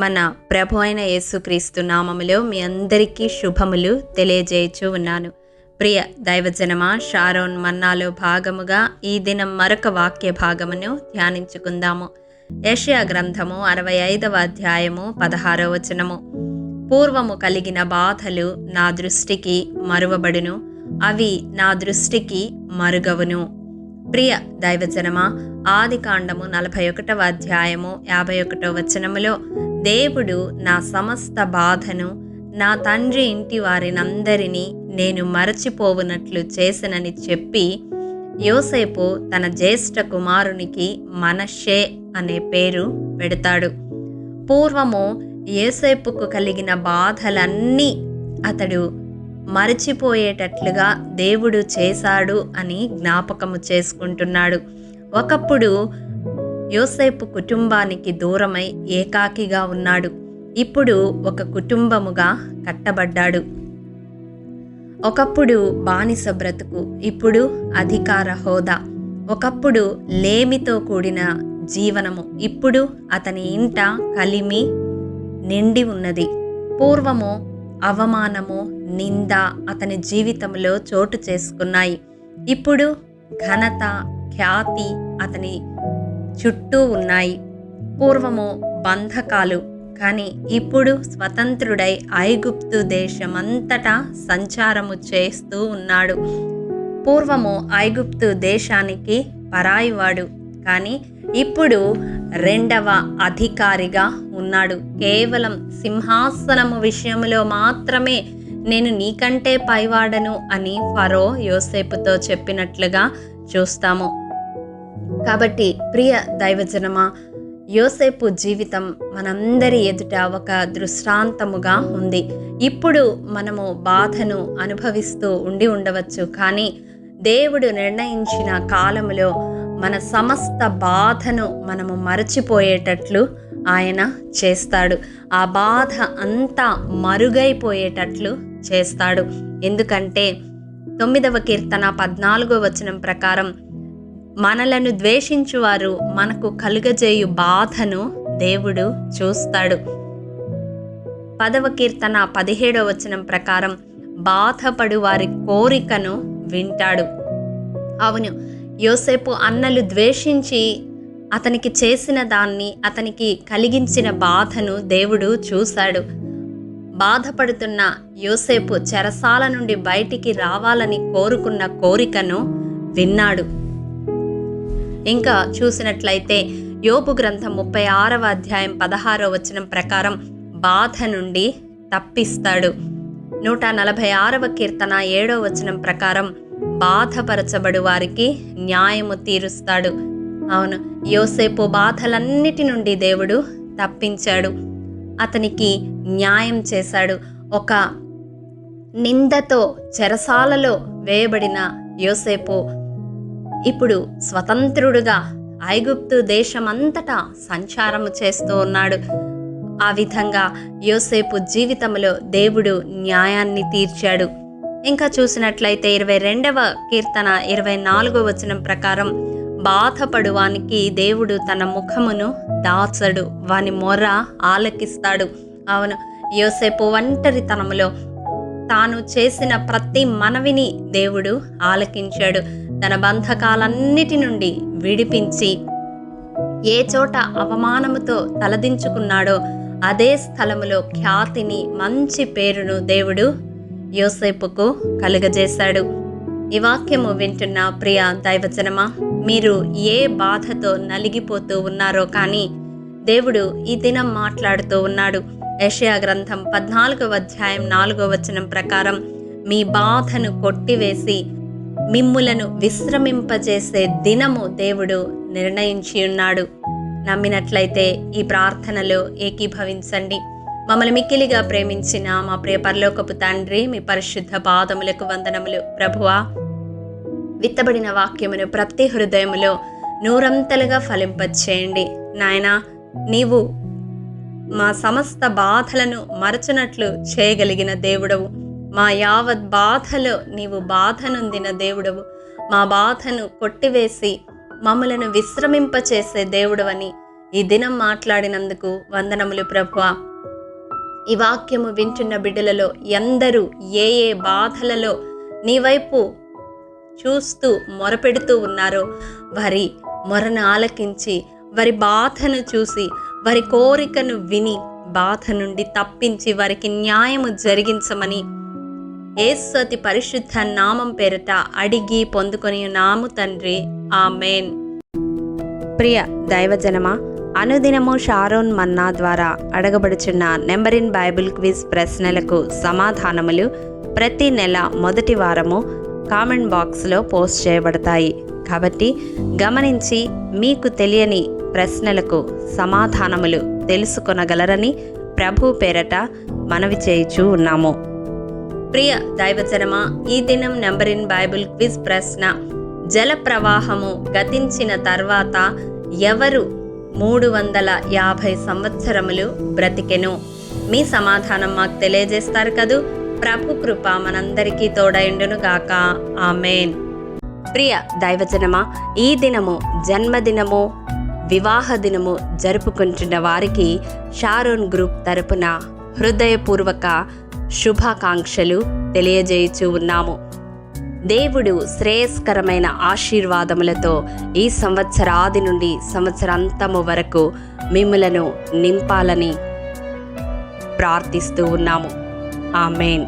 మన ప్రభు అయిన యేసుక్రీస్తు నామములో మీ అందరికీ శుభములు తెలియజేయచూ ఉన్నాను. ప్రియ దైవజనమ షారోన్ మన్నాలో భాగముగా ఈ దినం మరొక వాక్య భాగమును ధ్యానించుకుందాము. యషయా గ్రంథము అరవై ఐదవ అధ్యాయము పదహారవ వచనము. పూర్వము కలిగిన బాధలు నా దృష్టికి మరువబడును అవి నా దృష్టికి మరుగవును. ప్రియ దైవజనమా ఆది కాండము నలభై ఒకటవ అధ్యాయము యాభై ఒకటో వచనములో దేవుడు నా సమస్త బాధను నా తండ్రి ఇంటి వారినందరినీ నేను మరచిపోవునట్లు చేసినని చెప్పి యోసేపు తన జ్యేష్ఠ కుమారునికి మనషే అనే పేరు పెడతాడు. పూర్వము యోసేపుకు కలిగిన బాధలన్నీ అతడు మరచిపోయేటట్లుగా దేవుడు చేశాడు అని జ్ఞాపకము చేసుకుంటున్నాడు. ఒకప్పుడు యోసేపు కుటుంబానికి దూరమై ఏకాకిగా ఉన్నాడు. ఇప్పుడు ఒక కుటుంబముగా కట్టబడ్డాడు. ఒకప్పుడు బానిస బ్రతుకు ఇప్పుడు అధికార హోదా. ఒకప్పుడు లేమితో కూడిన జీవనము ఇప్పుడు అతని ఇంట కలిమి నిండి ఉన్నది. పూర్వము అవమానము నింద అతని జీవితంలో చోటు చేసుకున్నాయి. ఇప్పుడు ఘనత ఖ్యాతి అతని చుట్టూ ఉన్నాయి. పూర్వము బంధకాలు కానీ ఇప్పుడు స్వతంత్రుడై ఐగుప్తు దేశమంతటా సంచారము చేస్తూ ఉన్నాడు. పూర్వము ఐగుప్తు దేశానికి పరాయివాడు కానీ ఇప్పుడు రెండవ అధికారిగా ఉన్నాడు. కేవలం సింహాసనము విషయంలో మాత్రమే నేను నీకంటే పైవాడను అని ఫరో యోసేపుతో చెప్పినట్లుగా చూస్తాము. కాబట్టి ప్రియ దైవజనమా యోసేపు జీవితం మనందరి ఎదుట ఒక దృష్టాంతముగా ఉంది. ఇప్పుడు మనము బాధను అనుభవిస్తూ ఉండి ఉండవచ్చు. కానీ దేవుడు నిర్ణయించిన కాలములో మన సమస్త బాధను మనము మరచిపోయేటట్లు ఆయన చేస్తాడు. ఆ బాధ అంతా మరుగైపోయేటట్లు చేస్తాడు. ఎందుకంటే తొమ్మిదవ కీర్తన పద్నాలుగో వచనం ప్రకారం మనలను ద్వేషించువారు మనకు కలుగజేయు బాధను దేవుడు చూస్తాడు. పదవ కీర్తన పదిహేడవ వచనం ప్రకారం బాధపడు వారి కోరికను వింటాడు. అవును యోసేపు అన్నలు ద్వేషించి అతనికి చేసిన దాన్ని అతనికి కలిగించిన బాధను దేవుడు చూశాడు. బాధపడుతున్న యోసేపు చెరసాల నుండి బయటికి రావాలని కోరుకున్న కోరికను విన్నాడు. ఇంకా చూసినట్లయితే యోపు గ్రంథం ముప్పై ఆరవ అధ్యాయం పదహారో వచనం ప్రకారం బాధ నుండి తప్పిస్తాడు. నూట నలభై ఆరవ కీర్తన ఏడవ వచనం ప్రకారం బాధపరచబడు వారికి న్యాయము తీరుస్తాడు. అవును యోసేపు బాధలన్నిటి నుండి దేవుడు తప్పించాడు. అతనికి న్యాయం చేశాడు. ఒక నిందతో చెరసాలలో వేయబడిన యోసేపు ఇప్పుడు స్వతంత్రుడుగా ఐగుప్తు దేశమంతటా సంచారము చేస్తూ ఉన్నాడు. ఆ విధంగా యోసేపు జీవితంలో దేవుడు న్యాయాన్ని తీర్చాడు. ఇంకా చూసినట్లయితే ఇరవై రెండవ కీర్తన ఇరవై నాలుగో వచనం ప్రకారం బాధపడువానికి దేవుడు తన ముఖమును దాచడు వాని మొర్ర ఆలకిస్తాడు. అవును యోసేపు ఒంటరితనములో తాను చేసిన ప్రతి మనవిని దేవుడు ఆలకించాడు. తన బంధకాలన్నిటి నుండి విడిపించి ఏ చోట అవమానముతో తలదించుకున్నాడో అదే స్థలములో ఖ్యాతిని మంచి పేరును దేవుడు యోసేపుకు కలుగజేశాడు. ఈ వాక్యము వింటున్న ప్రియ దైవజనమా మీరు ఏ బాధతో నలిగిపోతూ ఉన్నారో కానీ దేవుడు ఈ దినం మాట్లాడుతూ ఉన్నాడు. యషయా గ్రంథం పద్నాలుగవ అధ్యాయం నాలుగో వచనం ప్రకారం మీ బాధను కొట్టివేసి మిమ్ములను విశ్రమింపజేసే దినము దేవుడు నిర్ణయించి ఉన్నాడు. నమ్మినట్లయితే ఈ ప్రార్థనలో ఏకీభవించండి. మమ్మల్ని మిక్కిలిగా ప్రేమించిన మా ప్రియ పరలోకపు తండ్రి మీ పరిశుద్ధ పాదములకు వందనములు. ప్రభువా విత్తబడిన వాక్యమును ప్రతి హృదయములో నూరంతలుగా ఫలింపచేయండి. నాయనా నీవు మా సమస్త బాధలను మరచునట్లు చేయగలిగిన దేవుడవు. మా యావత్ బాధలో నీవు బాధనుందిన దేవుడవు. మా బాధను కొట్టివేసి మమ్మలను విశ్రమింపచేసే దేవుడవని ఈ దినం మాట్లాడినందుకు వందనములు ప్రభువా. ఈ వాక్యము వింటున్న బిడ్డలలో ఎందరూ ఏ ఏ బాధలలో నీ వైపు చూస్తూ మొరపెడుతూ ఉన్నారో వారి మొరను ఆలకించి వారి బాధను చూసి వారి కోరికను విని బాధ నుండి తప్పించి వారికి న్యాయము జరిగించమని ఏస్వతి పరిశుద్ధ నామం పేరిట అడిగి పొందుకొని నాము తండ్రి. ఆ మేన్ ప్రియ దైవజనమా అనుదినము షారోన్ మన్నా ద్వారా అడగబడుచున్న నెంబరిన్ బైబిల్ క్విజ్ ప్రశ్నలకు సమాధానములు ప్రతి నెల మొదటి వారము కామెంట్ బాక్స్లో పోస్ట్ చేయబడతాయి. కాబట్టి గమనించి మీకు తెలియని ప్రశ్నలకు సమాధానములు తెలుసుకొనగలరని ప్రభు పేరట మనవి చేయుచూ ఉన్నాము. ప్రియ దైవజనమా ఈ దినం నెంబర్ ఇన్ బైబిల్ క్విజ్ ప్రశ్న. జల ప్రవాహము గతించిన తర్వాత ఎవరు మూడు వందల యాభై సంవత్సరములు బ్రతికెను? మీ సమాధానం మాకు తెలియజేస్తారు కదూ. ప్రభు కృప మనందరికీ తోడైండునుగాక ఆమెన్. ప్రియ దైవజనమా ఈ దినము జన్మదినము వివాహ దినము జరుపుకుంటున్న వారికి షారోన్ గ్రూప్ తరపున హృదయపూర్వక శుభాకాంక్షలు తెలియజేయుచు ఉన్నాము. దేవుడు శ్రేయస్కరమైన ఆశీర్వాదములతో ఈ సంవత్సరాది నుండి సంవత్సరాంతము వరకు మిమ్మలను నింపాలని ప్రార్థిస్తూ ఉన్నాము. ఆమెన్.